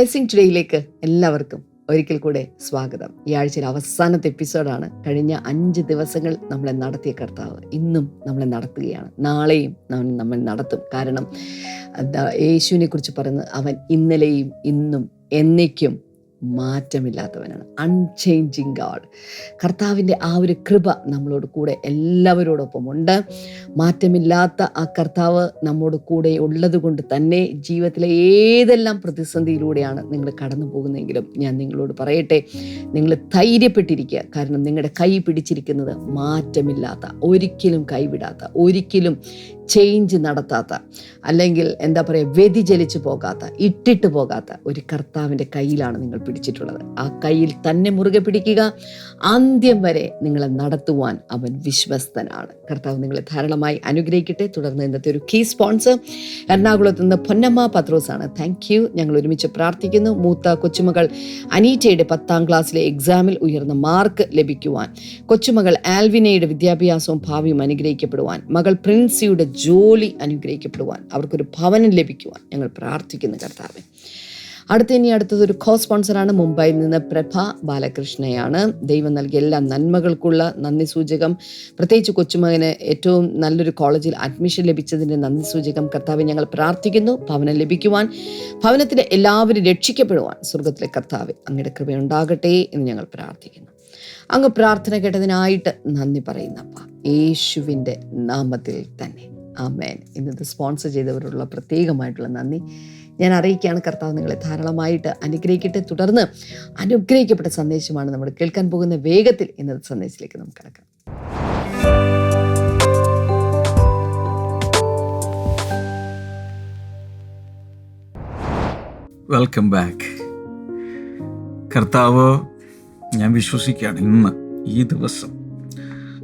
Blessing ടുഡേയിലേക്ക് എല്ലാവർക്കും ഒരിക്കൽ കൂടെ സ്വാഗതം. ഈ ആഴ്ചയിലെ അവസാനത്തെ എപ്പിസോഡാണ്. കഴിഞ്ഞ അഞ്ച് ദിവസങ്ങൾ നമ്മളെ നടത്തിയ കർത്താവ് ഇന്നും നമ്മളെ നടത്തുകയാണ്. നാളെയും നമ്മൾ നടത്തും. കാരണം യേശുവിനെ കുറിച്ച് പറയുന്നത് അവൻ ഇന്നലെയും ഇന്നും എന്നേക്കും മാറ്റമില്ലാത്തവനാണ്. അൺചേഞ്ചിങ് ഗാഡ് കർത്താവിന്റെ ആ ഒരു കൃപ നമ്മളോട് കൂടെ എല്ലാവരോടൊപ്പം ഉണ്ട്. മാറ്റമില്ലാത്ത ആ കർത്താവ് നമ്മോട് കൂടെ ഉള്ളത് കൊണ്ട് തന്നെ ജീവിതത്തിലെ ഏതെല്ലാം പ്രതിസന്ധിയിലൂടെയാണ് നിങ്ങൾ കടന്നു പോകുന്നതെങ്കിലും ഞാൻ നിങ്ങളോട് പറയട്ടെ. നിങ്ങൾ ധൈര്യപ്പെട്ടിരിക്കുക. കാരണം നിങ്ങളുടെ കൈ പിടിച്ചിരിക്കുന്നത് മാറ്റമില്ലാത്ത ഒരിക്കലും കൈവിടാത്ത ഒരിക്കലും ചേഞ്ച് നടത്താത്ത അല്ലെങ്കിൽ എന്താ പറയുക വ്യതിചലിച്ചു പോകാത്ത ഇട്ടിട്ട് പോകാത്ത ഒരു കർത്താവിന്റെ കയ്യിലാണ് നിങ്ങൾ പിടിച്ചിട്ടുള്ളത്. ആ കയ്യിൽ തന്നെ മുറുകെ പിടിക്കുക. അന്ത്യം വരെ നിങ്ങളെ നടത്തുവാൻ അവൻ വിശ്വസ്തനാണ്. കർത്താവ് നിങ്ങളെ ധാരാളമായി അനുഗ്രഹിക്കട്ടെ. തുടർന്ന് ഇന്നത്തെ ഒരു കീ സ്പോൺസർ എറണാകുളത്ത് നിന്ന് പൊന്നമ്മ പത്രോസാണ്. താങ്ക് യു ഞങ്ങൾ ഒരുമിച്ച് പ്രാർത്ഥിക്കുന്നു. മൂത്ത കൊച്ചുമകൾ അനീറ്റയുടെ പത്താം ക്ലാസ്സിലെ എക്സാമിൽ ഉയർന്ന മാർക്ക് ലഭിക്കുവാൻ കൊച്ചുമകൾ ആൽവിനയുടെ വിദ്യാഭ്യാസവും ഭാവിയും അനുഗ്രഹിക്കപ്പെടുവാൻ മകൾ പ്രിൻസിയുടെ ജോലി അനുഗ്രഹിക്കപ്പെടുവാൻ അവർക്കൊരു ഭവനം ലഭിക്കുവാൻ ഞങ്ങൾ പ്രാർത്ഥിക്കുന്നു കർത്താവെ. അടുത്ത ഇനി അടുത്തത് ഒരു കോ സ്പോൺസറാണ് മുംബൈയിൽ നിന്ന് പ്രഭ ബാലകൃഷ്ണയാണ്. ദൈവം നൽകിയ എല്ലാ നന്മകൾക്കുള്ള നന്ദി സൂചകം. പ്രത്യേകിച്ച് കൊച്ചുമകന് ഏറ്റവും നല്ലൊരു കോളേജിൽ അഡ്മിഷൻ ലഭിച്ചതിന്റെ നന്ദി സൂചകം കർത്താവ് ഞങ്ങൾ പ്രാർത്ഥിക്കുന്നു. ഭവനം ലഭിക്കുവാൻ ഭവനത്തിലെ എല്ലാവരും രക്ഷിക്കപ്പെടുവാൻ സ്വർഗത്തിലെ കർത്താവ് അങ്ങയുടെ കൃപയുണ്ടാകട്ടെ എന്ന് ഞങ്ങൾ പ്രാർത്ഥിക്കുന്നു. അങ്ങ് പ്രാർത്ഥന കേട്ടതിനായിട്ട് നന്ദി പറയുന്നപ്പ യേശുവിന്റെ നാമത്തിൽ തന്നെ. ആമേൻ. ഇന്നത്തെ സ്പോൺസർ ചെയ്തവരോടുള്ള പ്രത്യേകമായിട്ടുള്ള നന്ദി. ഞാൻ അറിയിക്കുകയാണ് കർത്താവ് നിങ്ങളെ ധാരാളമായിട്ട് അനുഗ്രഹിക്കട്ടെ. തുടർന്ന് അനുഗ്രഹിക്കപ്പെട്ട സന്ദേശമാണ് നമ്മൾ കേൾക്കാൻ പോകുന്ന വേഗത്തിൽ ഇന്നത്തെ സന്ദേശത്തിലേക്ക് നമുക്ക് കിടക്കാം. വെൽക്കം ബാക്ക് കർത്താവ് ഞാൻ വിശ്വസിക്കുകയാണ് ഇന്ന് ഈ ദിവസം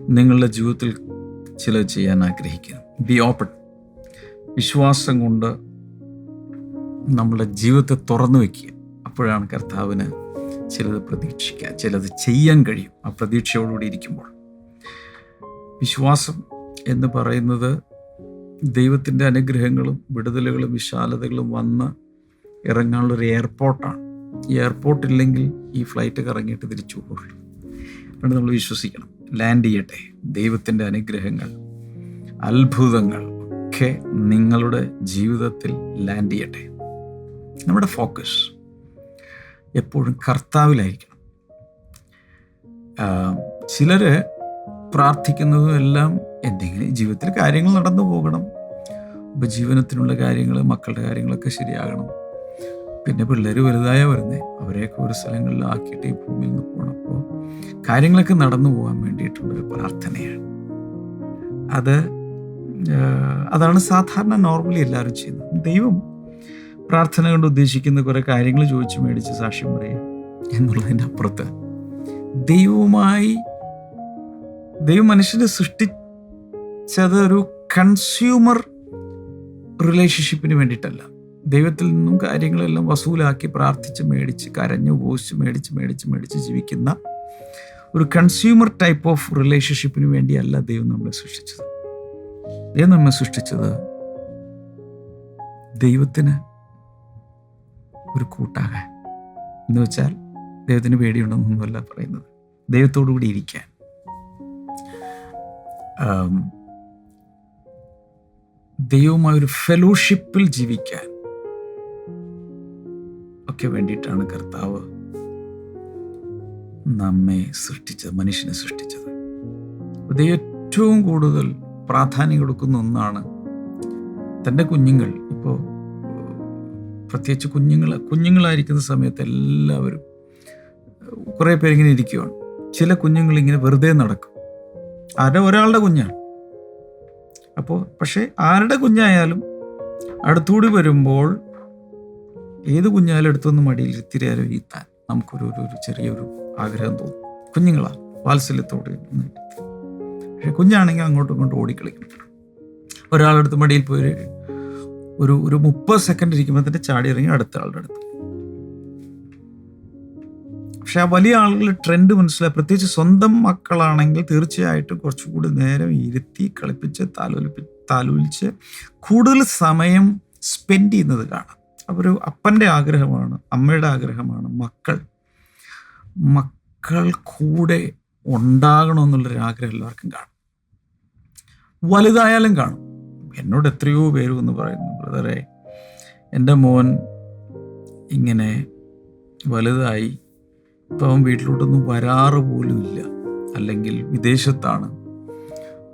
നിങ്ങളുടെ ജീവിതത്തിൽ ചില ചെയ്യാൻ ആഗ്രഹിക്കുന്നു. ബി ഓപ്പൺ വിശ്വാസം കൊണ്ട് നമ്മളുടെ ജീവിതത്തെ തുറന്നു വയ്ക്കുക അപ്പോഴാണ് കർത്താവിന് ചിലത് പ്രതീക്ഷിക്കുക ചിലത് ചെയ്യാൻ കഴിയും. ആ പ്രതീക്ഷയോടുകൂടി ഇരിക്കുമ്പോൾ. വിശ്വാസം എന്ന് പറയുന്നത് ദൈവത്തിന്റെ അനുഗ്രഹങ്ങളും വിടുതലുകളും വിശാലതകളും വന്ന് ഇറങ്ങാനുള്ളൊരു എയർപോർട്ടാണ്. ഈ എയർപോർട്ട് ഇല്ലെങ്കിൽ ഈ ഫ്ലൈറ്റ് കറങ്ങിയിട്ട് തിരിച്ചു പോകുള്ളൂ അതുകൊണ്ട് നമ്മൾ വിശ്വസിക്കണം. ലാൻഡ് ചെയ്യട്ടെ. ദൈവത്തിന്റെ അനുഗ്രഹങ്ങൾ. അത്ഭുതങ്ങൾ ഒക്കെ നിങ്ങളുടെ ജീവിതത്തിൽ ലാൻഡ് ചെയ്യട്ടെ. നമ്മുടെ ഫോക്കസ് എപ്പോഴും കർത്താവിലായിരിക്കണം. ചിലർ പ്രാർത്ഥിക്കുന്നതും എല്ലാം എന്തെങ്കിലും ജീവിതത്തിൽ കാര്യങ്ങൾ നടന്നു പോകണം. ഉപജീവനത്തിനുള്ള കാര്യങ്ങൾ മക്കളുടെ കാര്യങ്ങളൊക്കെ ശരിയാകണം. പിന്നെ പിള്ളേർ വലുതായ വരുന്നേ അവരെയൊക്കെ ഒരു സ്ഥലങ്ങളിൽ ആക്കിയിട്ട് ഈ ഭൂമിയിൽ നിന്ന് പോകണം. അപ്പോൾ കാര്യങ്ങളൊക്കെ നടന്നു പോകാൻ വേണ്ടിയിട്ടുള്ളൊരു പ്രാർത്ഥനയാണ്. അത് അതാണ് സാധാരണ നോർമലി എല്ലാവരും ചെയ്യുന്നത്. ദൈവം പ്രാർത്ഥന കൊണ്ട് ഉദ്ദേശിക്കുന്ന കുറേ കാര്യങ്ങൾ ചോദിച്ച് മേടിച്ച് സാക്ഷ്യം പറയുക എന്നുള്ളതിന്റെ അപ്പുറത്ത് ദൈവവുമായി ദൈവം മനുഷ്യനെ സൃഷ്ടിച്ചത് ഒരു കൺസ്യൂമർ റിലേഷൻഷിപ്പിന് വേണ്ടിയിട്ടല്ല. ദൈവത്തിൽ നിന്നും കാര്യങ്ങളെല്ലാം വസൂലാക്കി പ്രാർത്ഥിച്ച് മേടിച്ച് കരഞ്ഞ് ഉപയോഗിച്ച് മേടിച്ച് മേടിച്ച് മേടിച്ച് ജീവിക്കുന്ന ഒരു കൺസ്യൂമർ ടൈപ്പ് ഓഫ് റിലേഷൻഷിപ്പിന് വേണ്ടിയല്ല ദൈവം നമ്മളെ സൃഷ്ടിച്ചത്. ദൈവം നമ്മെ സൃഷ്ടിച്ചത് ദൈവത്തിന് ഒരു കൂട്ടാകാൻ എന്ന് വെച്ചാൽ ദൈവത്തിന് പേടിയുണ്ടെന്നൊന്നുമല്ല പറയുന്നത്. ദൈവത്തോടു കൂടി ഇരിക്കാൻ. ദൈവവുമായ ഒരു ഫെലോഷിപ്പിൽ ജീവിക്കാൻ ഒക്കെ വേണ്ടിയിട്ടാണ് കർത്താവ് നമ്മെ സൃഷ്ടിച്ചത് മനുഷ്യനെ സൃഷ്ടിച്ചത്. അത് ഏറ്റവും കൂടുതൽ പ്രാധാന്യം കൊടുക്കുന്ന ഒന്നാണ് തന്റെ കുഞ്ഞുങ്ങൾ. ഇപ്പോൾ പ്രത്യേകിച്ച് കുഞ്ഞുങ്ങൾ കുഞ്ഞുങ്ങളായിരിക്കുന്ന സമയത്ത് എല്ലാവരും കുറേ പേരിങ്ങനെ ഇരിക്കുകയാണ് ചില കുഞ്ഞുങ്ങൾ ഇങ്ങനെ വെറുതെ നടക്കും. ആരുടെ ഒരാളുടെ കുഞ്ഞാണ്. അപ്പോൾ പക്ഷേ ആരുടെ കുഞ്ഞായാലും അടുത്തുകൂടി വരുമ്പോൾ ഏത് കുഞ്ഞാലും മടിയിൽ ഇത്തിരിയാലും ഇരുത്താൻ നമുക്കൊരു ഒരു ചെറിയൊരു ആഗ്രഹം തോന്നും. കുഞ്ഞുങ്ങളാണ് വാത്സല്യത്തോടെ പക്ഷെ കുഞ്ഞാണെങ്കിൽ അങ്ങോട്ടും ഇങ്ങോട്ടും ഓടിക്കളിക്കും. ഒരാളെടുത്ത് മടിയിൽ പോയി ഒരു ഒരു മുപ്പത് സെക്കൻഡ് ഇരിക്കുമ്പോൾ തന്നെ ചാടി ഇറങ്ങി അടുത്ത ആളുടെ അടുത്ത്. പക്ഷെ ആ വലിയ ആളുകൾ ട്രെൻഡ് മനസ്സിലായി. പ്രത്യേകിച്ച് സ്വന്തം മക്കളാണെങ്കിൽ തീർച്ചയായിട്ടും കുറച്ചുകൂടി നേരം ഇരുത്തി കളിപ്പിച്ച് താലോലിപ്പി താലോലിച്ച് കൂടുതൽ സമയം സ്പെൻഡ് ചെയ്യുന്നത് കാണാം. ഒരു അപ്പന്റെ ആഗ്രഹമാണ് അമ്മയുടെ ആഗ്രഹമാണ് മക്കൾ. മക്കൾ കൂടെ ഉണ്ടാകണമെന്നുള്ളൊരു ആഗ്രഹം എല്ലാവർക്കും കാണും. വലുതായാലും കാണും. എന്നോട് എത്രയോ പേര് എന്ന് പറയുന്നു ബ്രദറെ എന്റെ മോൻ ഇങ്ങനെ വലുതായി ഇപ്പം അവൻ വീട്ടിലോട്ടൊന്നും വരാറ് പോലും ഇല്ല. അല്ലെങ്കിൽ വിദേശത്താണ്.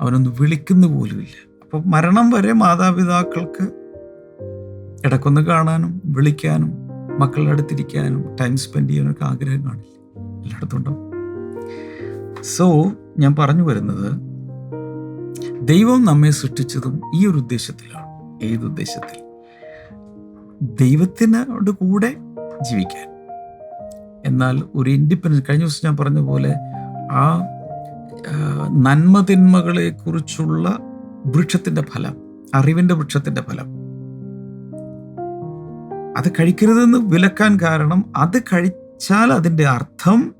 അവനൊന്ന് വിളിക്കുന്ന പോലുമില്ല അപ്പം മരണം വരെ മാതാപിതാക്കൾക്ക് ഇടക്കൊന്ന് കാണാനും വിളിക്കാനും മക്കളുടെ അടുത്തിരിക്കാനും ടൈം സ്പെൻഡ് ചെയ്യാനൊക്കെ ആഗ്രഹം കാണില്ല. എല്ലായിടത്തും ഉണ്ടാവും. സോ ഞാൻ പറഞ്ഞു വരുന്നത് ദൈവം നമ്മെ സൃഷ്ടിച്ചതും ഈ ഒരു ഉദ്ദേശത്തിലാണ് ഏത് ഉദ്ദേശത്തിൽ? ദൈവത്തിനോട് കൂടെ ജീവിക്കാൻ. എന്നാൽ ഒരു ഇൻഡിപെൻഡൻസ് കഴിഞ്ഞ ദിവസം ഞാൻ പറഞ്ഞ പോലെ ആ നന്മതിന്മകളെ നന്മ തിന്മകളെ കുറിച്ചുള്ള വൃക്ഷത്തിന്റെ ഫലം അറിവിന്റെ വൃക്ഷത്തിന്റെ ഫലം. അത് കഴിക്കരുതെന്ന് വിലക്കാൻ കാരണം അത് കഴിച്ചാൽ അതിന്റെ അർത്ഥം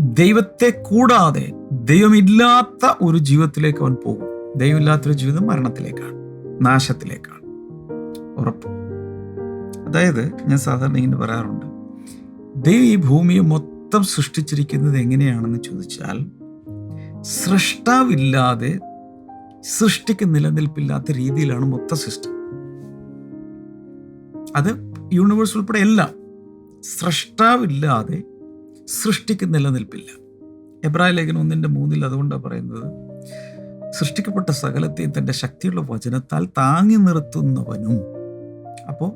ദൈവത്തെ കൂടാതെ ദൈവമില്ലാത്ത ഒരു ജീവിതത്തിലേക്ക് അവൻ പോകും. ദൈവമില്ലാത്തൊരു ജീവിതം മരണത്തിലേക്കാണ് നാശത്തിലേക്കാണ്. ഉറപ്പ്. അതായത് ഞാൻ സാധാരണ ഇങ്ങനെ പറയാറുണ്ട് ദൈവം ഈ ഭൂമിയെ മൊത്തം സൃഷ്ടിച്ചിരിക്കുന്നത് എങ്ങനെയാണെന്ന് ചോദിച്ചാൽ സൃഷ്ടാവില്ലാതെ സൃഷ്ടിക്ക് നിലനിൽപ്പില്ലാത്ത രീതിയിലാണ് മൊത്തം സിസ്റ്റം. അത് യൂണിവേഴ്സ് ഉൾപ്പെടെ എല്ലാം സൃഷ്ടാവില്ലാതെ സൃഷ്ടിക്ക് നിലനിൽപ്പില്ല. എബ്രായ ലേഖനം ഒന്നിന്റെ മൂന്നിൽ അതുകൊണ്ടാണ് പറയുന്നത് സൃഷ്ടിക്കപ്പെട്ട സകലത്തെയും തന്റെ ശക്തിയുള്ള വചനത്താൽ താങ്ങി നിർത്തുന്നവനും അപ്പോൾ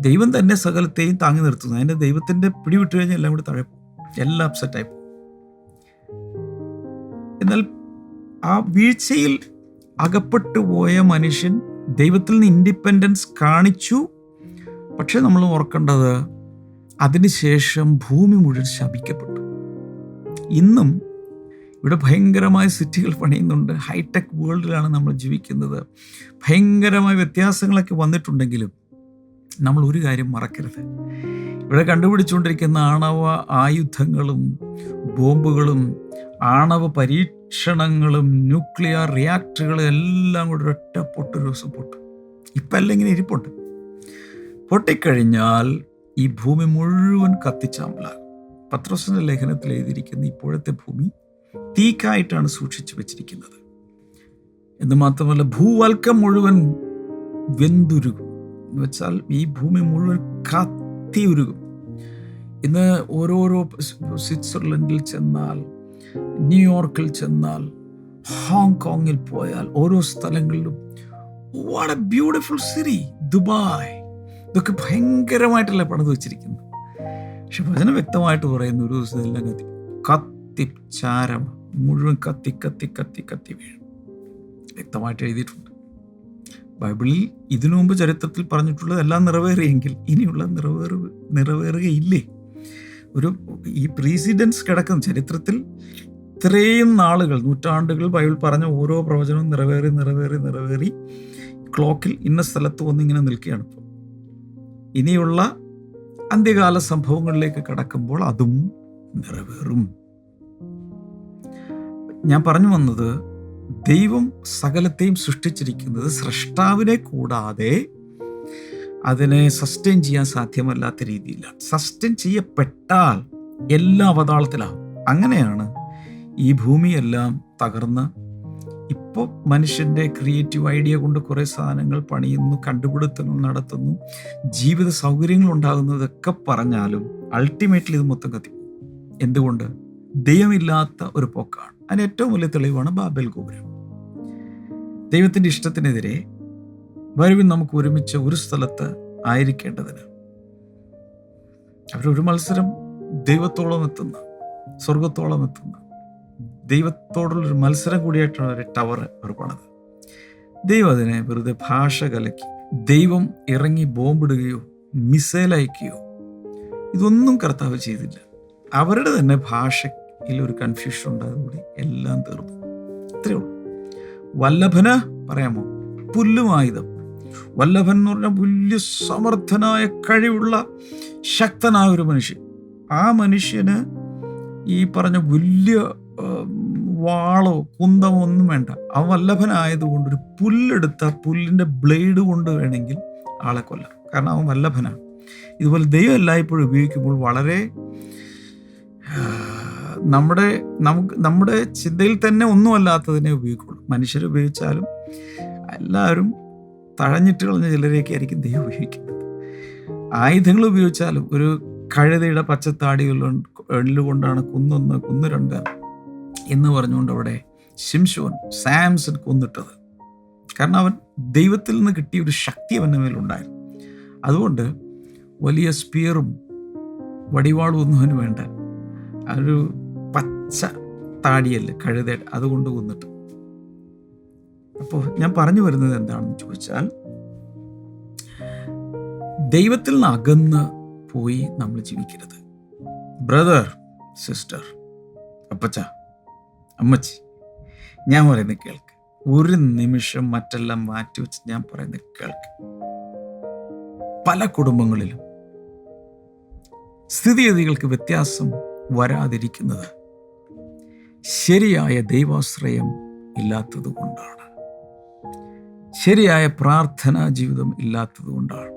ദൈവം തന്നെ സകലത്തെയും താങ്ങി നിർത്തുന്നു. അതിന്റെ ദൈവത്തിന്റെ പിടിവിട്ട് കഴിഞ്ഞാൽ എല്ലാം കൂടി താഴെ പോകും. എല്ലാം അപ്സെറ്റായി എന്നാൽ ആ വീഴ്ചയിൽ അകപ്പെട്ടു പോയ മനുഷ്യൻ ദൈവത്തിൽ നിന്ന് ഇൻഡിപെൻഡൻസ് കാണിച്ചു. പക്ഷേ നമ്മൾ ഓർക്കേണ്ടത് അതിനുശേഷം ഭൂമി മുഴുവൻ ശപിക്കപ്പെട്ടു. ഇന്നും ഇവിടെ ഭയങ്കരമായ സിറ്റികൾ പണിയുന്നുണ്ട്. ഹൈടെക് വേൾഡിലാണ് നമ്മൾ ജീവിക്കുന്നത്. ഭയങ്കരമായ വ്യത്യാസങ്ങളൊക്കെ വന്നിട്ടുണ്ടെങ്കിലും നമ്മൾ ഒരു കാര്യം മറക്കരുത്. ഇവിടെ കണ്ടുപിടിച്ചുകൊണ്ടിരിക്കുന്ന ആണവ ആയുധങ്ങളും ബോംബുകളും ആണവ പരീക്ഷണങ്ങളും ന്യൂക്ലിയർ റിയാക്ടറുകളും എല്ലാം കൂടെ ഒരൊറ്റ പൊട്ടൊരു ദിവസം പൊട്ടും. ഇപ്പം ഇങ്ങനെ ഇരിപ്പുണ്ട്. പൊട്ടിക്കഴിഞ്ഞാൽ ഈ ഭൂമി മുഴുവൻ കത്തിച്ചാമ്പലാകും പത്രസന ലേഖനത്തിൽ എഴുതിയിരിക്കുന്ന ഇപ്പോഴത്തെ ഭൂമി തീക്കായിട്ടാണ് സൂക്ഷിച്ചു വെച്ചിരിക്കുന്നത്. എന്ന് മാത്രമല്ല ഭൂവൽക്കം മുഴുവൻ വെന്തുരുകും. എന്ന് വെച്ചാൽ ഈ ഭൂമി മുഴുവൻ കത്തി ഉരുകും ഇന്ന് ഓരോരോ സ്വിറ്റ്സർലൻഡിൽ ചെന്നാൽ ന്യൂയോർക്കിൽ ചെന്നാൽ ഹോങ്കോങ്ങിൽ പോയാൽ ഓരോ സ്ഥലങ്ങളിലും what a beautiful city Dubai. ഇതൊക്കെ ഭയങ്കരമായിട്ടല്ല പണിത് വെച്ചിരിക്കുന്നത് പക്ഷെ വചനം വ്യക്തമായിട്ട് പറയുന്ന ഒരു ദിവസം എല്ലാം കത്തി. കത്തി ചാരം മുഴുവൻ കത്തി കത്തി കത്തി കത്തി വീഴും. വ്യക്തമായിട്ട് എഴുതിയിട്ടുണ്ട്. ബൈബിളിൽ ഇതിനു മുമ്പ് ചരിത്രത്തിൽ പറഞ്ഞിട്ടുള്ളത് എല്ലാം നിറവേറിയെങ്കിൽ ഇനിയുള്ള നിറവേറു നിറവേറുകയില്ലേ? ഒരു ഈ പ്രീസിഡൻസ് കിടക്കുന്ന. ചരിത്രത്തിൽ ഇത്രയും നാളുകൾ നൂറ്റാണ്ടുകൾ ബൈബിൾ പറഞ്ഞ ഓരോ പ്രവചനവും നിറവേറി നിറവേറി നിറവേറി ക്ലോക്കിൽ ഇന്ന സ്ഥലത്ത് വന്നിങ്ങനെ നിൽക്കുകയാണ് ഇപ്പോൾ. ഇനിയുള്ള അന്ത്യകാല സംഭവങ്ങളിലേക്ക് കടക്കുമ്പോൾ അതും നിറവേറും. ഞാൻ പറഞ്ഞു വന്നത് ദൈവം സകലത്തെയും സൃഷ്ടിച്ചിരിക്കുന്നത് സൃഷ്ടാവിനെ കൂടാതെ അതിനെ സസ്റ്റെയിൻ ചെയ്യാൻ സാധ്യമല്ലാത്ത രീതിയിലാണ് സസ്റ്റെയിൻ ചെയ്യപ്പെട്ടാൽ എല്ലാ അവതാളത്തിലാവും അങ്ങനെയാണ് ഈ ഭൂമിയെല്ലാം തകർന്ന് ഇപ്പോൾ മനുഷ്യന്റെ ക്രിയേറ്റീവ് ഐഡിയ കൊണ്ട് കുറേ സാധനങ്ങൾ പണിയുന്നു കണ്ടുപിടുത്തങ്ങൾ നടത്തുന്നു. ജീവിത സൗകര്യങ്ങൾ ഉണ്ടാകുന്നതൊക്കെ പറഞ്ഞാലും അൾട്ടിമേറ്റ്ലി ഇത് മൊത്തം കത്തി. എന്തുകൊണ്ട്? ദൈവമില്ലാത്ത ഒരു പോക്കാണ്. അതിന് ഏറ്റവും വലിയ തെളിവാണ് ബാബൽ ഗോപുരം. ദൈവത്തിന്റെ ഇഷ്ടത്തിനെതിരെ വരുവിൻ നമുക്ക് ഒരുമിച്ച് ഒരു സ്ഥലത്ത് ആയിരിക്കേണ്ടതിന്. അവരൊരു മത്സരം ദൈവത്തോളം എത്തുന്ന സ്വർഗത്തോളം എത്തുന്ന ദൈവത്തോടുള്ളൊരു മത്സരം കൂടിയായിട്ടാണ് ഒരു ടവർ അവർ പണിത് ദൈവം അതിനെ വെറുതെ ഭാഷ കലക്കി ദൈവം ഇറങ്ങി ബോംബിടുകയോ മിസൈൽ അയക്കുകയോ ഇതൊന്നും കർത്താവ് ചെയ്തില്ല. അവരുടെ തന്നെ ഭാഷയിൽ ഒരു കൺഫ്യൂഷൻ ഉണ്ടായതുകൂടി എല്ലാം തീർന്നു. ഇത്രയേ ഉള്ളൂ. വല്ലഭന പറയാമോ? പുല്ലുമായുധം. വല്ലഭൻ എന്ന് പറഞ്ഞാൽ വലിയ സമർത്ഥനായ കഴിവുള്ള ശക്തനായ ഒരു മനുഷ്യൻ. ആ മനുഷ്യന് ഈ പറഞ്ഞ വലിയ വാളോ കുന്തമോ ഒന്നും വേണ്ട. ആ വല്ലഭനായതുകൊണ്ട് ഒരു പുല്ലെടുത്ത പുല്ലിന്റെ ബ്ലേഡ് കൊണ്ട് വേണമെങ്കിൽ ആളെ കൊല്ലാം. കാരണം അവൻ വല്ലഭനാണ്. ഇതുപോലെ ദൈവം എല്ലായ്പ്പോഴും ഉപയോഗിക്കുമ്പോൾ വളരെ നമ്മുടെ നമുക്ക് നമ്മുടെ ചിന്തയിൽ തന്നെ ഒന്നുമല്ലാത്തതിനെ ഉപയോഗിക്കുള്ളൂ. മനുഷ്യർ ഉപയോഗിച്ചാലും എല്ലാവരും തഴഞ്ഞിട്ട് കളഞ്ഞ ചിലരെയൊക്കെ ആയിരിക്കും ദൈവം ഉപയോഗിക്കുന്നത്. ആയുധങ്ങൾ ഉപയോഗിച്ചാലും ഒരു കഴുതയുടെ പച്ചത്താടികളിൽ കൊണ്ടാണ് കുന്നൊന്ന് കുന്ന് രണ്ട് എന്ന് പറഞ്ഞുകൊണ്ട് അവിടെ ശിംഷോൻ സാംസൺ കൊന്നിട്ടത്. കാരണം അവൻ ദൈവത്തിൽ നിന്ന് കിട്ടിയ ഒരു ശക്തി അവന്റെ മേലുണ്ടായിരുന്നു അതുകൊണ്ട് വലിയ സ്പിയറും വടിവാളും ഒന്നും അവന് വേണ്ട. ഒരു പച്ച താടിയല്ല കഴുത അതുകൊണ്ട് കൊന്നിട്ട്. അപ്പോൾ ഞാൻ പറഞ്ഞു വരുന്നത് എന്താണെന്ന് ചോദിച്ചാൽ ദൈവത്തിൽ നിന്ന് അകന്ന് പോയി നമ്മൾ ജീവിക്കരുത്. ബ്രദർ സിസ്റ്റർ അപ്പച്ച അമ്മച്ചി ഞാൻ പറയുന്നത് കേൾക്ക്. ഒരു നിമിഷം മറ്റെല്ലാം മാറ്റി വെച്ച് ഞാൻ പറയുന്നത് കേൾക്ക്. പല കുടുംബങ്ങളിലും സ്ഥിതിഗതികൾക്ക് വ്യത്യാസം വരാതിരിക്കുന്നത് ശരിയായ ദൈവാശ്രയം ഇല്ലാത്തത് കൊണ്ടാണ്. ശരിയായ പ്രാർത്ഥനാ ജീവിതം ഇല്ലാത്തത് കൊണ്ടാണ്.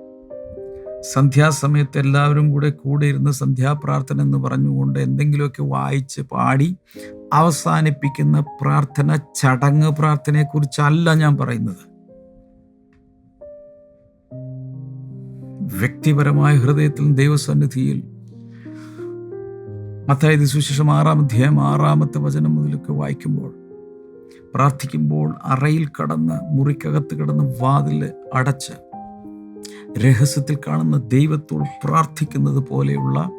സന്ധ്യാസമയത്ത് എല്ലാവരും കൂടെ കൂടെ ഇരുന്ന് സന്ധ്യാപ്രാർത്ഥന എന്ന് പറഞ്ഞുകൊണ്ട് എന്തെങ്കിലുമൊക്കെ വായിച്ച് പാടി അവസാനിപ്പിക്കുന്ന പ്രാർത്ഥന ചടങ്ങ് പ്രാർത്ഥനയെക്കുറിച്ചല്ല ഞാൻ പറയുന്നത്. വ്യക്തിപരമായ ഹൃദയത്തിൽ ദൈവസന്നിധിയിൽ മത്തായത് സുശേഷം ആറാം അധ്യായം ആറാമത്തെ വചനം മുതലൊക്കെ വായിക്കുമ്പോൾ പ്രാർത്ഥിക്കുമ്പോൾ അറയിൽ കടന്ന് മുറിക്കകത്ത് കിടന്ന് വാതിൽ അടച്ച് രഹസ്യത്തിൽ കാണുന്ന ദൈവത്തോട് പ്രാർത്ഥിക്കുന്നത് പോലെയുള്ള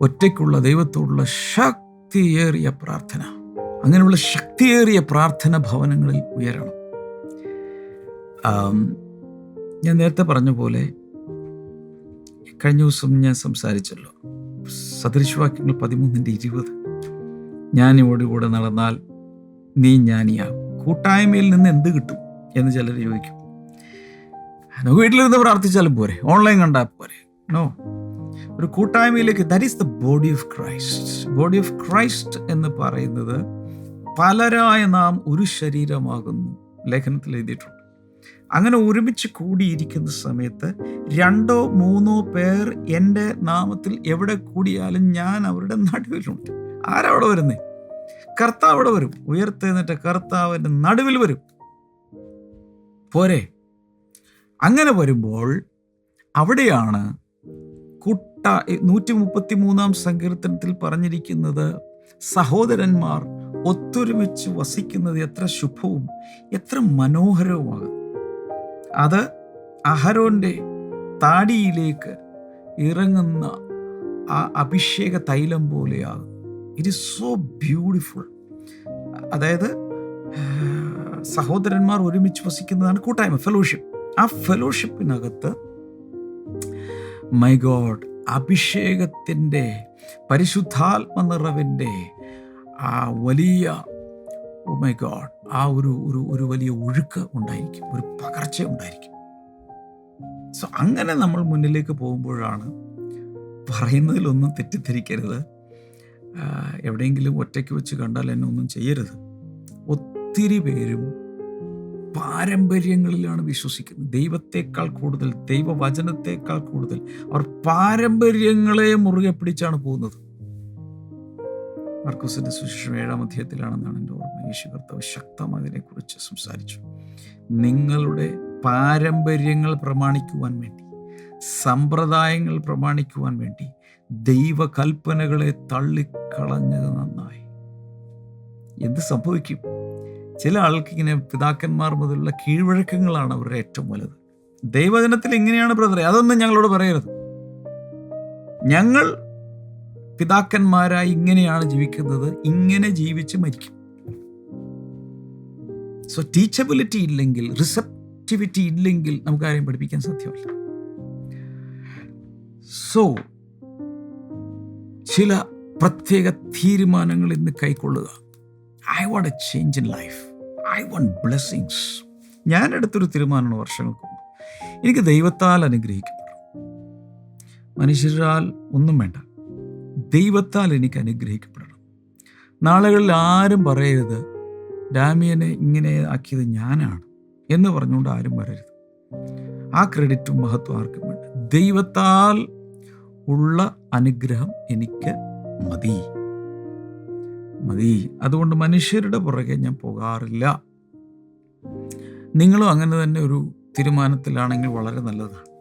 ഒറ്റയ്ക്കുള്ള ദൈവത്തോടുള്ള ശക്തിയേറിയ പ്രാർത്ഥന. അങ്ങനെയുള്ള ശക്തിയേറിയ പ്രാർത്ഥന ഭവനങ്ങളിൽ ഉയരണം. ഞാൻ നേരത്തെ പറഞ്ഞ പോലെ കഴിഞ്ഞ ദിവസം ഞാൻ സംസാരിച്ചല്ലോ. സദൃശവാക്യങ്ങൾ പതിമൂന്നിന്റെ ഇരുപത്. ഞാൻ ഇവിടെ കൂടെ നടന്നാൽ നീ ജ്ഞാനിയാകും കൂട്ടായ്മയിൽ നിന്ന് എന്ത് കിട്ടും എന്ന് ചിലർ ചോദിക്കും. വീട്ടിലിരുന്ന് പ്രാർത്ഥിച്ചാലും പോരെ. ഓൺലൈൻ കണ്ടാൽ പോരെ. നോ ഒരു കൂട്ടായ്മയിലേക്ക് that is the body of Christ body of Christ എന്ന് പറയുന്നത് പലരായ നാം ഒരു ശരീരമാകുന്നു. ലേഖനത്തിൽ എഴുതിയിട്ടുണ്ട്. അങ്ങനെ ഒരുമിച്ച് കൂടിയിരിക്കുന്ന സമയത്ത് രണ്ടോ മൂന്നോ പേർ എന്റെ നാമത്തിൽ എവിടെ കൂടിയാലും ഞാൻ അവരുടെ നടുവിലുണ്ട്. ആരവിടെ വരുന്നേ? കർത്താവ് അവിടെ വരും. ഉയർത്തെന്നിട്ട് കർത്താവിന്റെ നടുവിൽ വരും. പോരെ. അങ്ങനെ വരുമ്പോൾ അവിടെയാണ് കുട്ട നൂറ്റി മുപ്പത്തി മൂന്നാം സങ്കീർത്തനത്തിൽ പറഞ്ഞിരിക്കുന്നത് സഹോദരന്മാർ ഒത്തൊരുമിച്ച് വസിക്കുന്നത് എത്ര ശുഭവും എത്ര മനോഹരവുമാകും. അത് അഹരോന്റെ താടിയിലേക്ക് ഇറങ്ങുന്ന ആ അഭിഷേക തൈലം പോലെയാകും. ഇറ്റ് ഇസ് സോ ബ്യൂട്ടിഫുൾ അതായത് സഹോദരന്മാർ ഒരുമിച്ച് വസിക്കുന്നതാണ് കൂട്ടായ്മ ഫെലോഷിപ്പ് ആ ഫെലോഷിപ്പിനകത്ത് മൈ ഗോഡ് അഭിഷേകത്തിന്റെ പരിശുദ്ധാത്മ നിറവിന്റെ ആ വലിയ മൈ ഗോഡ് ആ ഒരു ഒരു ഒരു വലിയ ഒഴുക്ക് ഉണ്ടായിരിക്കും ഒരു പകർച്ച ഉണ്ടായിരിക്കും. സോ അങ്ങനെ നമ്മൾ മുന്നിലേക്ക് പോകുമ്പോഴാണ് പറയുന്നതിലൊന്നും തെറ്റിദ്ധരിക്കരുത്. എവിടെയെങ്കിലും ഒറ്റയ്ക്ക് വെച്ച് കണ്ടാൽ എന്നെ ഒന്നും ചെയ്യരുത്. ഒത്തിരി പേരും പാരമ്പര്യങ്ങളിലാണ് വിശ്വസിക്കുന്നത്. ദൈവത്തെക്കാൾ കൂടുതൽ ദൈവവചനത്തെക്കാൾ കൂടുതൽ അവർ പാരമ്പര്യങ്ങളെ മുറുകെ പിടിച്ചാണ് പോകുന്നത്. മാർക്കോസിന്റെ സുശേഷം ഏഴാം അധ്യായത്തിലാണെന്നാണ് എന്റെ ഓർമ്മ. യേശു കർത്താവ് ശക്തമായി അതിനെക്കുറിച്ച് സംസാരിച്ചു. നിങ്ങളുടെ പാരമ്പര്യങ്ങൾ പ്രമാണിക്കുവാൻ വേണ്ടി സമ്പ്രദായങ്ങൾ പ്രമാണിക്കുവാൻ വേണ്ടി ദൈവകൽപ്പനകളെ തള്ളിക്കളഞ്ഞത് നന്നായി. എന്ത് സംഭവിക്കും? ചില ആൾക്ക് ഇങ്ങനെ പിതാക്കന്മാർ മുതലുള്ള കീഴ്വഴക്കങ്ങളാണ് അവരുടെ ഏറ്റവും വലുത്. ദൈവജനത്തിൽ ഇങ്ങനെയാണ് ബ്രദറെ അതൊന്നും ഞങ്ങളോട് പറയരുത്. ഞങ്ങൾ പിതാക്കന്മാരായി ഇങ്ങനെയാണ് ജീവിക്കുന്നത് ഇങ്ങനെ ജീവിച്ച് മരിക്കും. സോ ടീച്ചബിലിറ്റി ഇല്ലെങ്കിൽ റിസപ്റ്റിവിറ്റി ഇല്ലെങ്കിൽ നമുക്ക് ആരെയും പഠിപ്പിക്കാൻ സാധ്യമല്ല. സോ ചില പ്രത്യേക തീരുമാനങ്ങൾ ഇന്ന് കൈക്കൊള്ളുക. I want a change in life I want blessings ഞാൻ എടുത്തൊരു തീരുമാനമാണ് വർഷങ്ങൾക്ക് മുമ്പ്. എനിക്ക് ദൈവത്താൽ അനുഗ്രഹിക്കപ്പെടും. മനുഷ്യരാൽ ഒന്നും വേണ്ട. ദൈവത്താൽ എനിക്ക് അനുഗ്രഹിക്കപ്പെടണം. നാളുകളിൽ ആരും പറയരുത് ഡാമിയനെ ഇങ്ങനെ ആക്കിയത് ഞാനാണ് എന്ന് പറഞ്ഞുകൊണ്ട് ആരും വരരുത്. ആ ക്രെഡിറ്റും മഹത്വം ആർക്കും വേണ്ട. ദൈവത്താൽ ഉള്ള അനുഗ്രഹം എനിക്ക് മതി. മതി അതുകൊണ്ട് മനുഷ്യരുടെ പുറകെ ഞാൻ പോകാറില്ല. നിങ്ങളും അങ്ങനെ തന്നെ ഒരു തീരുമാനത്തിലാണെങ്കിൽ വളരെ നല്ലതാണ്.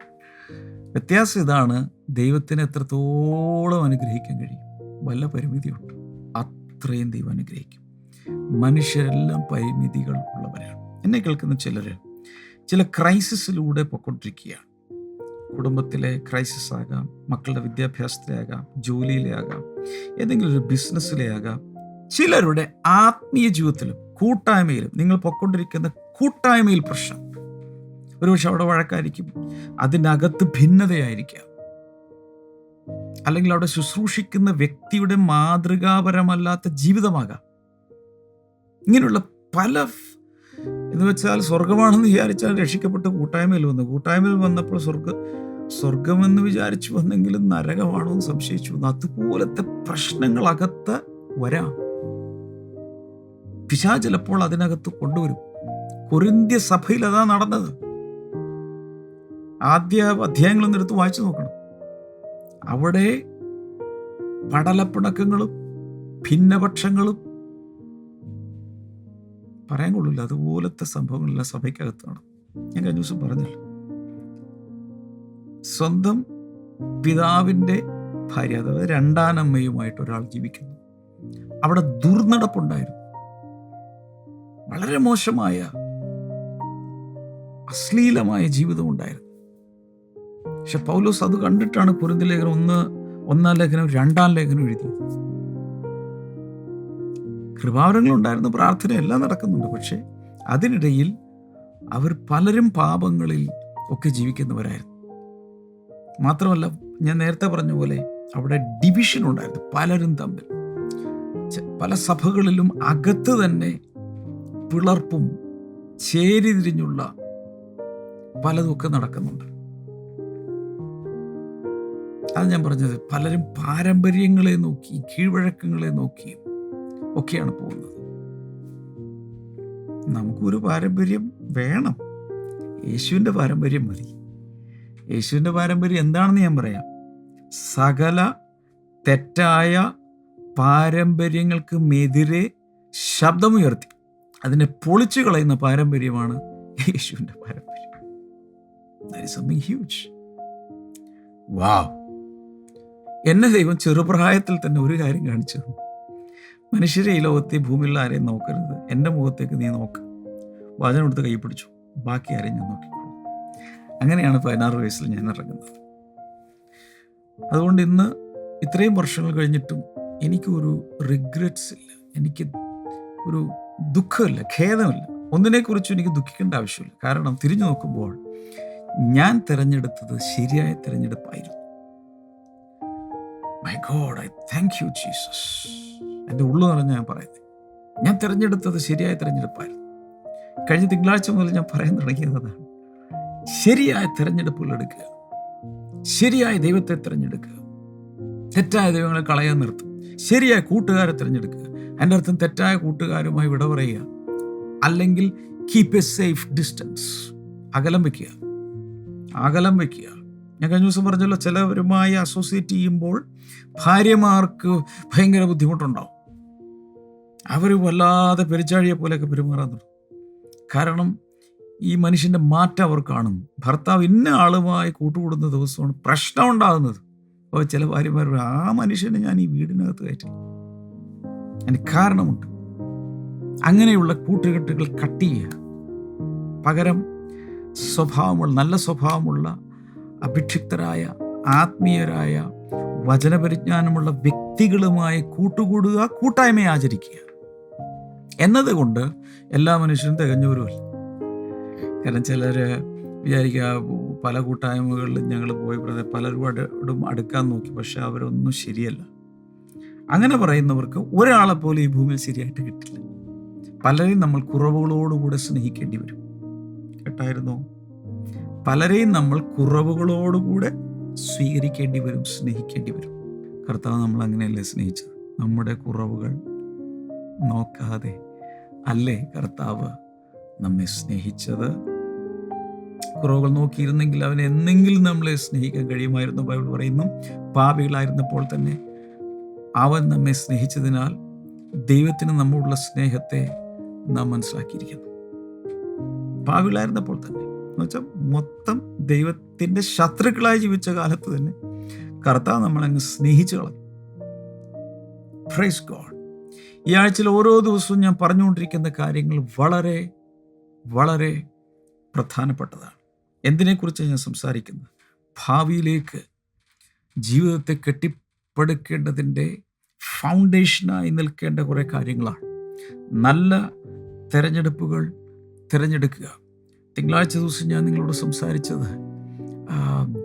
വ്യത്യാസം ഇതാണ് ദൈവത്തിന് എത്രത്തോളം അനുഗ്രഹിക്കാൻ കഴിയും. വല്ല പരിമിതിയുണ്ട്. അത്രയും ദൈവം അനുഗ്രഹിക്കും. മനുഷ്യരെല്ലാം പരിമിതികൾ ഉള്ളവരാണ്. എന്നെ കേൾക്കുന്ന ചിലർ ചില ക്രൈസിസിലൂടെ പൊക്കൊണ്ടിരിക്കുകയാണ്. കുടുംബത്തിലെ ക്രൈസിസ് ആകാം മക്കളുടെ വിദ്യാഭ്യാസത്തിലെ ആകാം ജോലിയിലെ ആകാം ഏതെങ്കിലും ഒരു ബിസിനസ്സിലെ ആകാം ചിലരുടെ ആത്മീയ ജീവിതത്തിലും കൂട്ടായ്മയിലും നിങ്ങൾ പൊക്കൊണ്ടിരിക്കുന്ന കൂട്ടായ്മയിൽ പ്രശ്നം. ഒരുപക്ഷെ അവിടെ വഴക്കായിരിക്കും. അതിനകത്ത് ഭിന്നതയായിരിക്കാം. അല്ലെങ്കിൽ അവിടെ ശുശ്രൂഷിക്കുന്ന വ്യക്തിയുടെ മാതൃകാപരമല്ലാത്ത ജീവിതമാകാം. ഇങ്ങനെയുള്ള പല എന്ന് വെച്ചാൽ സ്വർഗമാണെന്ന് വിചാരിച്ചാൽ രക്ഷിക്കപ്പെട്ട് കൂട്ടായ്മയിൽ വന്നു. കൂട്ടായ്മയിൽ വന്നപ്പോൾ സ്വർഗ സ്വർഗമെന്ന് വിചാരിച്ചു വന്നെങ്കിലും നരകമാണോ എന്ന് സംശയിച്ചു അതുപോലത്തെ പ്രശ്നങ്ങളകത്ത് വരാം. പിശാ ചിലപ്പോൾ അതിനകത്ത് കൊണ്ടുവരും. കൊരിന്ത്യ സഭയിൽ അതാ നടന്നത്. ആദ്യ അധ്യായങ്ങളൊന്നും എടുത്ത് വായിച്ചു നോക്കണം. അവിടെ പടലപ്പിണക്കങ്ങളും ഭിന്നപക്ഷങ്ങളും പറയാൻ കൊള്ളില്ല. അതുപോലത്തെ സംഭവങ്ങളെല്ലാം സഭയ്ക്കകത്താണ് ഞാൻ കഴിഞ്ഞ ദിവസം പറഞ്ഞല്ലോ. സ്വന്തം പിതാവിന്റെ ഭാര്യ അതായത് രണ്ടാനമ്മയുമായിട്ട് ഒരാൾ ജീവിക്കുന്നു. അവിടെ ദുർനടപ്പുണ്ടായിരുന്നു. വളരെ മോശമായ അശ്ലീലമായ ജീവിതം ഉണ്ടായിരുന്നു. പക്ഷെ പൗലോസ് അത് കണ്ടിട്ടാണ് കുരുന്തി ലേഖനം ഒന്ന് ഒന്നാം ലേഖനം രണ്ടാം ലേഖനം എഴുതിയത്. കൃപാവരങ്ങളുണ്ടായിരുന്നു പ്രാർത്ഥന എല്ലാം നടക്കുന്നുണ്ട് പക്ഷേ അതിനിടയിൽ അവർ പലരും പാപങ്ങളിൽ ഒക്കെ ജീവിക്കുന്നവരായിരുന്നു. മാത്രമല്ല ഞാൻ നേരത്തെ പറഞ്ഞ പോലെ അവിടെ ഡിവിഷൻ ഉണ്ടായിരുന്നു പലരും തമ്മിൽ. പല സഭകളിലും അകത്ത് തന്നെ പിളർപ്പും ചേരിതിരിഞ്ഞുള്ള പലതുമൊക്കെ നടക്കുന്നുണ്ട്. അത് ഞാൻ പറഞ്ഞത് പലരും പാരമ്പര്യങ്ങളെ നോക്കി കീഴ്വഴക്കങ്ങളെ നോക്കി ഒക്കെയാണ് പോകുന്നത്. നമുക്കൊരു പാരമ്പര്യം വേണം. യേശുവിന്റെ പാരമ്പര്യം മതി. യേശുവിന്റെ പാരമ്പര്യം എന്താണെന്ന് ഞാൻ പറയാം. സകല തെറ്റായ പാരമ്പര്യങ്ങൾക്ക് എതിരെ ശബ്ദമുയർത്തി. അതിനെ പൊളിച്ചു കളയുന്ന പാരമ്പര്യമാണ് യേശുവിന്റെ പാരമ്പര്യം. Something huge. വാവ് എന്നെ ദൈവം ചെറുപ്രായത്തിൽ തന്നെ ഒരു കാര്യം കാണിച്ചു. തന്നു. മനുഷ്യരെ ഈ ലോകത്തെ ഭൂമിയിലുള്ള ആരെയും നോക്കരുത്. എന്റെ മുഖത്തേക്ക് നീ നോക്ക്. വചനം എടുത്ത് കൈ പിടിച്ചു. ബാക്കി ആരെയും ഞാൻ നോക്കിക്കോളൂ. അങ്ങനെയാണ് പതിനാറ് വയസ്സിൽ ഞാൻ ഇറങ്ങുന്നത്. അതുകൊണ്ട് ഇന്ന് ഇത്രയും വർഷങ്ങൾ കഴിഞ്ഞിട്ടും എനിക്കൊരു റിഗ്രറ്റ്സ് ഇല്ല. എനിക്ക് ഒരു ദുഃഖമില്ല ഖേദമില്ല. ഒന്നിനെക്കുറിച്ചും എനിക്ക് ദുഃഖിക്കേണ്ട ആവശ്യമില്ല. കാരണം തിരിഞ്ഞു നോക്കുമ്പോൾ ഞാൻ തിരഞ്ഞെടുത്തത് ശരിയായ തിരഞ്ഞെടുപ്പായിരുന്നു. My God I thank you Jesus എന്റെ ഉള്ളു നിറഞ്ഞ ഞാൻ പറയുന്നത് ഞാൻ തിരഞ്ഞെടുത്തത് ശരിയായ തിരഞ്ഞെടുപ്പായിരുന്നു. കഴിഞ്ഞ തിങ്കളാഴ്ച മുതൽ ഞാൻ പറയാൻ തുടങ്ങിയത് അതാണ് ശരിയായ തിരഞ്ഞെടുപ്പുകൾ എടുക്കുക. ശരിയായ ദൈവത്തെ തിരഞ്ഞെടുക്കുക. തെറ്റായ ദൈവങ്ങളെ കളയാൻ നിർത്തും. ശരിയായ കൂട്ടുകാരെ തിരഞ്ഞെടുക്കുക. എന്റെ അർത്ഥം തെറ്റായ കൂട്ടുകാരുമായി വിട പറയുക. അല്ലെങ്കിൽ കീപ്പ് എ സേഫ് ഡിസ്റ്റൻസ് അകലം വയ്ക്കുക അകലം വയ്ക്കുക ഞാൻ കഴിഞ്ഞ ദിവസം പറഞ്ഞല്ലോ ചിലവരുമായി അസോസിയേറ്റ് ചെയ്യുമ്പോൾ ഭാര്യമാർക്ക് ഭയങ്കര ബുദ്ധിമുട്ടുണ്ടാവും. അവർ വല്ലാതെ പെരിച്ചാഴിയെ പോലെയൊക്കെ പെരുമാറാൻ തുടങ്ങും കാരണം ഈ മനുഷ്യന്റെ മാറ്റം അവർ കാണും. ഭർത്താവ് ഇന്ന ആളുമായി കൂട്ടുകൂടുന്ന ദിവസമാണ് പ്രശ്നം ഉണ്ടാകുന്നത്. അപ്പോൾ ചില ഭാര്യമാർ ആ മനുഷ്യനെ ഞാൻ ഈ വീടിനകത്ത് കയറ്റില്ല. അതിന് കാരണമുണ്ട്. അങ്ങനെയുള്ള കൂട്ടുകെട്ടുകൾ കട്ട് ചെയ്യുക. പകരം സ്വഭാവമുള്ള നല്ല സ്വഭാവമുള്ള അഭിക്ഷിക്തരായ ആത്മീയരായ വചനപരിജ്ഞാനമുള്ള വ്യക്തികളുമായി കൂട്ടുകൂടുക കൂട്ടായ്മയെ ആചരിക്കുക. എന്നതുകൊണ്ട് എല്ലാ മനുഷ്യരും തികഞ്ഞവരുമല്ല. കാരണം ചിലർ വിചാരിക്കുക പല കൂട്ടായ്മകളിലും ഞങ്ങൾ പോയി പലരോടും അടുക്കാൻ നോക്കി പക്ഷെ അവരൊന്നും ശരിയല്ല. അങ്ങനെ പറയുന്നവർക്ക് ഒരാളെ പോലും ഈ ഭൂമിയിൽ ശരിയായിട്ട് കിട്ടില്ല. പലരെയും നമ്മൾ കുറവുകളോടുകൂടെ സ്നേഹിക്കേണ്ടി വരും. കേട്ടായിരുന്നോ? പലരെയും നമ്മൾ കുറവുകളോടുകൂടെ സ്വീകരിക്കേണ്ടി വരും സ്നേഹിക്കേണ്ടി വരും. കർത്താവ് നമ്മൾ അങ്ങനെയല്ലേ സ്നേഹിച്ചത്? നമ്മുടെ കുറവുകൾ നോക്കാതെ അല്ലേ കർത്താവ് നമ്മെ സ്നേഹിച്ചത്? കുറവുകൾ നോക്കിയിരുന്നെങ്കിൽ അവൻ എന്നെങ്കിലും നമ്മളെ സ്നേഹിക്കാൻ കഴിയുമായിരുന്നു ബൈബിൾ പറയുന്നു. പാപികളായിരുന്നപ്പോൾ തന്നെ അവൻ നമ്മെ സ്നേഹിച്ചതിനാൽ ദൈവത്തിന് നമ്മോടുള്ള സ്നേഹത്തെ നാം മനസ്സിലാക്കിയിരിക്കുന്നു. പാവികളായിരുന്നപ്പോൾ തന്നെ എന്ന് വെച്ചാൽ മൊത്തം ദൈവത്തിന്റെ ശത്രുക്കളായി ജീവിച്ച കാലത്ത് തന്നെ കർത്താവ് നമ്മളങ്ങ് സ്നേഹിച്ചു കളഞ്ഞു. ഫ്രൈസ് ഗോഡ് ഈ ആഴ്ചയിൽ ഓരോ ദിവസവും ഞാൻ പറഞ്ഞുകൊണ്ടിരിക്കുന്ന കാര്യങ്ങൾ വളരെ വളരെ പ്രധാനപ്പെട്ടതാണ്. എന്തിനെക്കുറിച്ച് ഞാൻ സംസാരിക്കുന്നത്? ഭാവിയിലേക്ക് ജീവിതത്തെ കെട്ടിപ്പടുക്കേണ്ടതിന്റെ ഫൗണ്ടേഷനായി നിൽക്കേണ്ട കുറേ കാര്യങ്ങളാണ്. നല്ല തിരഞ്ഞെടുപ്പുകൾ തിരഞ്ഞെടുക്കുക. തിങ്കളാഴ്ച ദിവസം ഞാൻ നിങ്ങളോട് സംസാരിച്ചത്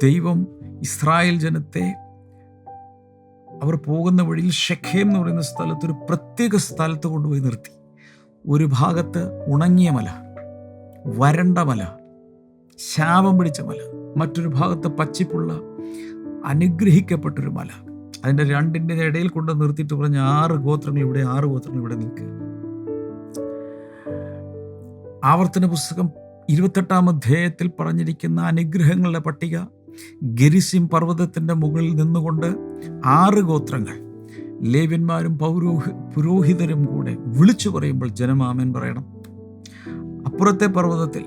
ദൈവം ഇസ്രായേൽ ജനത്തെ അവർ പോകുന്ന വഴിയിൽ ഷെഖേം എന്ന് പറയുന്ന സ്ഥലത്ത് ഒരു പ്രത്യേക സ്ഥലത്ത് കൊണ്ടുപോയി നിർത്തി. ഒരു ഭാഗത്ത് ഉണങ്ങിയ മല വരണ്ട മല ശാപം പിടിച്ച മല മറ്റൊരു ഭാഗത്ത് പച്ചിപ്പുള്ള അനുഗ്രഹിക്കപ്പെട്ടൊരു മല. അതിന്റെ രണ്ടിന്റെ ഇടയിൽ കൊണ്ട് നിർത്തിയിട്ട് പറഞ്ഞ ആറ് ഗോത്രങ്ങൾ ഇവിടെ ആറ് ഗോത്രങ്ങൾ ഇവിടെ നിൽക്കുക. ആവർത്തന പുസ്തകം ഇരുപത്തെട്ടാം അധ്യായത്തിൽ പറഞ്ഞിരിക്കുന്ന അനുഗ്രഹങ്ങളുടെ പട്ടിക ഗരിസിം പർവതത്തിന്റെ മുകളിൽ നിന്നുകൊണ്ട് ആറ് ഗോത്രങ്ങൾ. ലേവ്യന്മാരും പൗരോഹി പുരോഹിതരും കൂടെ വിളിച്ചു പറയുമ്പോൾ ജനമാമൻ പറയണം അപ്പുറത്തെ പർവതത്തിൽ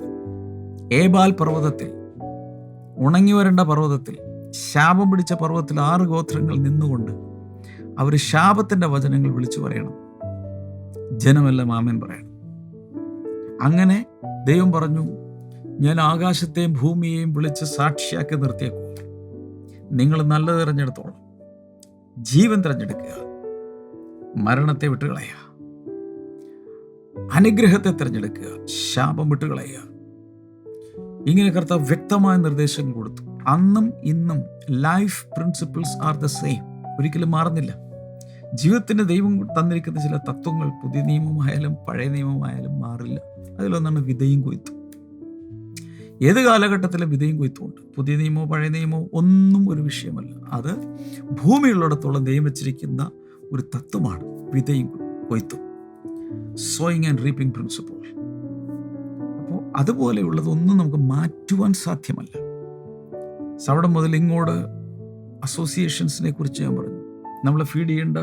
ഏബാൽ പർവതത്തിൽ ഉണങ്ങി വരേണ്ട പർവതത്തിൽ ശാപം പിടിച്ച പർവതത്തിൽ ആറ് ഗോത്രങ്ങൾ നിന്നുകൊണ്ട് അവർ ശാപത്തിന്റെ വചനങ്ങൾ വിളിച്ചു പറയണം. ജനമെല്ലാം ആമേൻ പറയണം. അങ്ങനെ ദൈവം പറഞ്ഞു ഞാൻ ആകാശത്തെയും ഭൂമിയെയും വിളിച്ച് സാക്ഷിയാക്കി നിർത്തിയേക്കും. നിങ്ങൾ നല്ലത് തിരഞ്ഞെടുത്തോളൂ. ജീവൻ തിരഞ്ഞെടുക്കുക. മരണത്തെ വിട്ടുകളയുക. അനുഗ്രഹത്തെ തിരഞ്ഞെടുക്കുക. ശാപം വിട്ടുകളയുക. ഇങ്ങനെ കർത്താവ് വ്യക്തമായ നിർദ്ദേശം കൊടുത്തു. അന്നും ഇന്നും life principles are the same ഒരിക്കലും മാറുന്നില്ല. ജീവിതത്തിന്റെ ദൈവം തന്നിരിക്കുന്ന ചില തത്വങ്ങൾ പുതിയ നിയമമായാലും പഴയ നിയമമായാലും മാറില്ല. അതിലൊന്നാണ് വിധയും കൊയ്ത്തും. ഏത് കാലഘട്ടത്തിലും വിധയും കൊയ്ത്തുകൊണ്ട് പുതിയ നിയമമോ പഴയ നിയമമോ ഒന്നും ഒരു വിഷയമല്ല. അത് ഭൂമിയുള്ളിടത്തോളം ദൈവം വെച്ചിരിക്കുന്ന ഒരു തത്വമാണ് വിധയും കൊയ്ത്തും. സോയിങ് ആൻഡ് റീപ്പിംഗ് പ്രിൻസിപ്പിൾ അതുപോലെയുള്ളതൊന്നും നമുക്ക് മാറ്റുവാൻ സാധ്യമല്ല. അവിടെ മുതൽ ഇങ്ങോട്ട് അസോസിയേഷൻസിനെ കുറിച്ച് ഞാൻ പറഞ്ഞു. നമ്മൾ ഫീഡ് ചെയ്യേണ്ട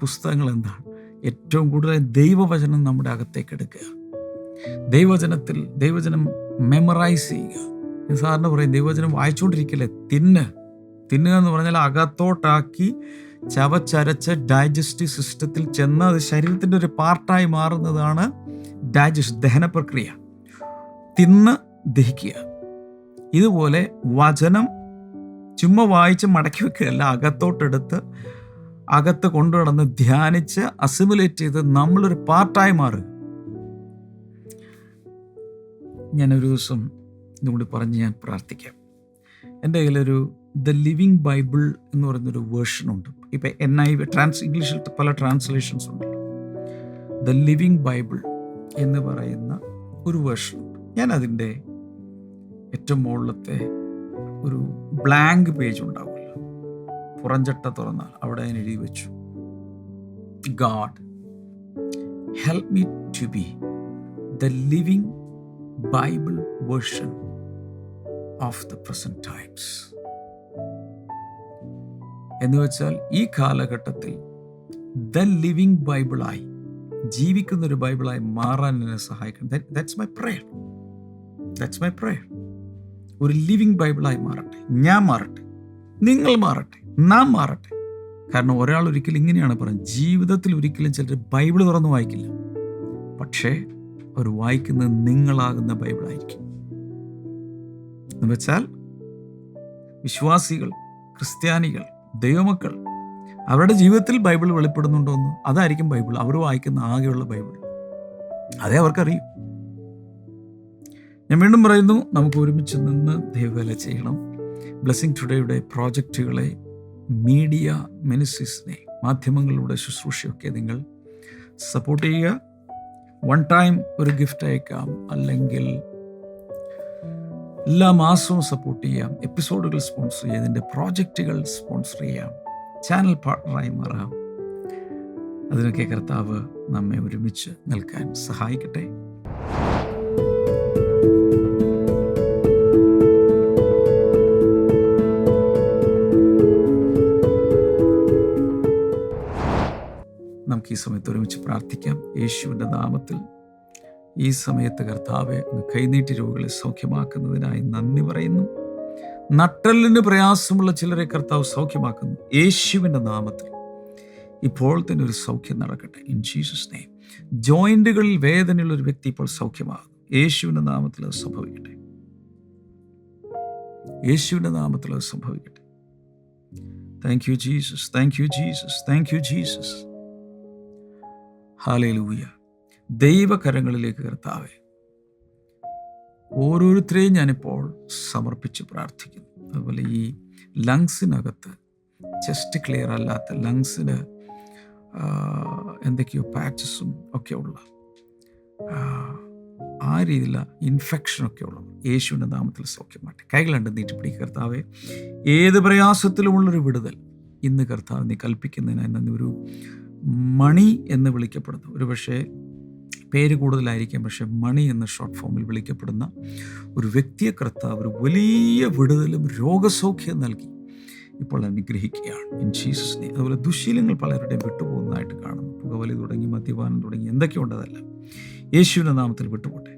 പുസ്തകങ്ങൾ എന്താണ്? ഏറ്റവും കൂടുതൽ ദൈവവചനം നമ്മുടെ അകത്തേക്ക് എടുക്കുക. ദൈവവചനത്തിൽ ദൈവവചനം മെമ്മറൈസ് ചെയ്യുക. സാറിന് പറയും ദൈവവചനം വായിച്ചുകൊണ്ടിരിക്കില്ലേ തിന്ന്. തിന്നുക എന്ന് പറഞ്ഞാൽ അകത്തോട്ടാക്കി ചവച്ചരച്ച് ഡൈജസ്റ്റീവ് സിസ്റ്റത്തിൽ ചെന്ന് അത് ശരീരത്തിന്റെ ഒരു പാർട്ടായി മാറുന്നതാണ് ഡൈജസ്റ്റ് ദഹന പ്രക്രിയ തിന്ന് ദഹിക്കുക. ഇതുപോലെ വചനം ചുമ്മാ വായിച്ച് മടക്കി വെക്കുകയല്ല അകത്തോട്ടെടുത്ത് അകത്ത് കൊണ്ടുനടന്ന് ധ്യാനിച്ച് അസിമുലേറ്റ് ചെയ്ത് നമ്മളൊരു പാർട്ടായി മാറുക. ഞാനൊരു ദിവസം ഇതും കൂടി പറഞ്ഞ് ഞാൻ പ്രാർത്ഥിക്കാം. എന്റെ കയ്യിലൊരു ദ ലിവിങ് ബൈബിൾ എന്ന് പറയുന്നൊരു വേർഷൻ ഉണ്ട്. ഇപ്പം എൻ ഐ ട്രാൻസ് ഇംഗ്ലീഷിൽ പല ട്രാൻസ്ലേഷൻസ് ഉണ്ട്. ദ ലിവിങ് ബൈബിൾ എന്ന് പറയുന്ന ഒരു വേർഷൻ ഞാൻ അതിന്റെ ഏറ്റവും മുകളിലത്തെ ഒരു ബ്ലാങ്ക് പേജ് ഉണ്ടാവില്ല പുറഞ്ചട്ട തുറന്നാൽ അവിടെ ഞാൻ എഴുതി വെച്ചു. God help me to be the living Bible version of the present times എന്ന് വെച്ചാൽ ഈ കാലഘട്ടത്തിൽ ദ ലിവിങ് ബൈബിളായി ജീവിക്കുന്ന ഒരു ബൈബിളായി മാറാൻ എന്നെ സഹായിക്കണം. That's my prayer that's my prayer ഒരു ലിവിങ് ബൈബിളായി മാറട്ടെ. ഞാൻ മാറട്ടെ. നിങ്ങൾ മാറട്ടെ. നാം മാറട്ടെ. കാരണം ഒരാൾ ഒരിക്കലും ഇങ്ങനെയാണ് പറയുന്നത് ജീവിതത്തിൽ ഒരിക്കലും ചിലർ ബൈബിൾ തുറന്ന് വായിക്കില്ല. പക്ഷേ അവർ വായിക്കുന്നത് നിങ്ങളാകുന്ന ബൈബിളായിരിക്കും എന്ന് വെച്ചാൽ വിശ്വാസികൾ ക്രിസ്ത്യാനികൾ ദൈവമക്കൾ അവരുടെ ജീവിതത്തിൽ ബൈബിൾ വെളിപ്പെടുന്നുണ്ടോ എന്ന് അതായിരിക്കും ബൈബിൾ അവർ വായിക്കുന്ന ആകെയുള്ള ബൈബിൾ അതേ അവർക്കറിയും. ഞാൻ വീണ്ടും പറയുന്നു നമുക്ക് ഒരുമിച്ച് നിന്ന് ദൈവവേല ചെയ്യണം. ബ്ലെസ്സിങ് ടുഡേയുടെ പ്രോജക്റ്റുകളെ മീഡിയ മിനിസ്ട്രീസിനെ മാധ്യമങ്ങളുടെ ശുശ്രൂഷയൊക്കെ നിങ്ങൾ സപ്പോർട്ട് ചെയ്യുക. വൺ ടൈം ഒരു ഗിഫ്റ്റ് അയക്കാം അല്ലെങ്കിൽ എല്ലാ മാസവും സപ്പോർട്ട് ചെയ്യാം. എപ്പിസോഡുകൾ സ്പോൺസർ ചെയ്യാം ഇതിന്റെ പ്രോജക്റ്റുകൾ സ്പോൺസർ ചെയ്യാം. ചാനൽ പാർട്ണറായി മാറാം. അതിനൊക്കെ കർത്താവ് നമ്മെ ഒരുമിച്ച് നിൽക്കാൻ സഹായിക്കട്ടെ. നമുക്ക് ഈ സമയത്ത് ഒരുമിച്ച് പ്രാർത്ഥിക്കാം. യേശുവിന്റെ നാമത്തിൽ ഈ സമയത്ത് കർത്താവെ കൈനീട്ടി രോഗികളെ സൗഖ്യമാക്കുന്നതിനായി നന്ദി പറയുന്നു. നട്ടലിന് പ്രയാസമുള്ള ചിലരെ കർത്താവ് സൗഖ്യമാക്കുന്നു. യേശുവിന്റെ നാമത്തിൽ ഇപ്പോൾ തന്നെ ഒരു സൗഖ്യം നടക്കട്ടെ. ഇൻ ജീസസ് നെയ്മ് ജോയിന്റുകളിൽ വേദനയുള്ള ഒരു വ്യക്തി ഇപ്പോൾ സൗഖ്യമാകുന്നു. യേശുവിന്റെ നാമത്തിൽ അത് സംഭവിക്കട്ടെ. യേശുവിന്റെ നാമത്തിൽ അത് സംഭവിക്കട്ടെ. Thank you Jesus thank you Jesus thank you Jesus hallelujah ദൈവകരങ്ങളിലേക്ക് കർത്താവെ ഓരോരുത്തരെയും ഞാനിപ്പോൾ സമർപ്പിച്ച് പ്രാർത്ഥിക്കുന്നു. അതുപോലെ ഈ ലങ്സിനകത്ത് ചെസ്റ്റ് ക്ലിയർ അല്ലാത്ത ലങ്സിന് എന്തൊക്കെയോ പാച്ചസും ഒക്കെ ഉള്ള ആ, രീതിയിലുള്ള ഇൻഫെക്ഷനൊക്കെ ഉള്ളത് യേശുവിന്റെ നാമത്തിൽ സൗഖ്യമാട്ടെ കൈകളുണ്ട് നീട്ടിപ്പിടിക്കുക കർത്താവെ. ഏത് പ്രയാസത്തിലുമുള്ളൊരു വിടുതൽ ഇന്ന് കർത്താവ് നീ കൽപ്പിക്കുന്നതിനായി നന്ദി. മണി എന്ന് വിളിക്കപ്പെടുന്നു. ഒരു പക്ഷേ പേര് കൂടുതലായിരിക്കാം. പക്ഷേ മണി എന്ന ഷോർട്ട് ഫോമിൽ വിളിക്കപ്പെടുന്ന ഒരു വ്യക്തിയെ കർത്താവ് ഒരു വലിയ വിടുതലും രോഗസൗഖ്യം നൽകി. ഇപ്പോൾ അനുഗ്രഹിക്കുകയാണ്. In Jesus. അതുപോലെ ദുശീലങ്ങൾ പലരുടെയും വിട്ടുപോകുന്നതായിട്ട് കാണുന്നു. പുകവലി തുടങ്ങി മദ്യപാനം തുടങ്ങി എന്തൊക്കെയുണ്ടതല്ല യേശുവിന്റെ നാമത്തിൽ വിട്ടുപോട്ടെ.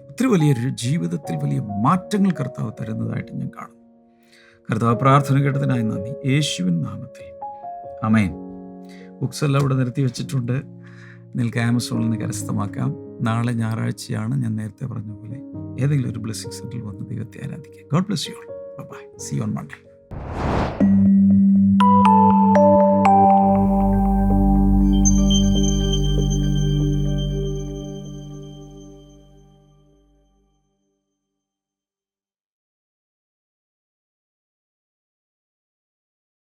ഒത്തിരി വലിയൊരു ജീവിതത്തിൽ വലിയ മാറ്റങ്ങൾ കർത്താവ് തരുന്നതായിട്ട് ഞാൻ കാണുന്നു. കർത്താവ് പ്രാർത്ഥന കേട്ടതിനായി നന്ദി. യേശുവിൻ നാമത്തിൽ. അമേൻ ബുക്സ് എല്ലാം ഇവിടെ നിർത്തി വെച്ചിട്ടുണ്ട്. നിങ്ങൾക്ക് ആമസോണിൽ നിന്ന് കരസ്ഥമാക്കാം. നാളെ ഞായറാഴ്ചയാണ് ഞാൻ നേരത്തെ പറഞ്ഞ പോലെ ഏതെങ്കിലും ഒരു ബ്ലെസ്സിങ് സെറ്റിൽ വന്ന് ദൈവത്തെ ആരാധിക്കുക God bless you bye see on Monday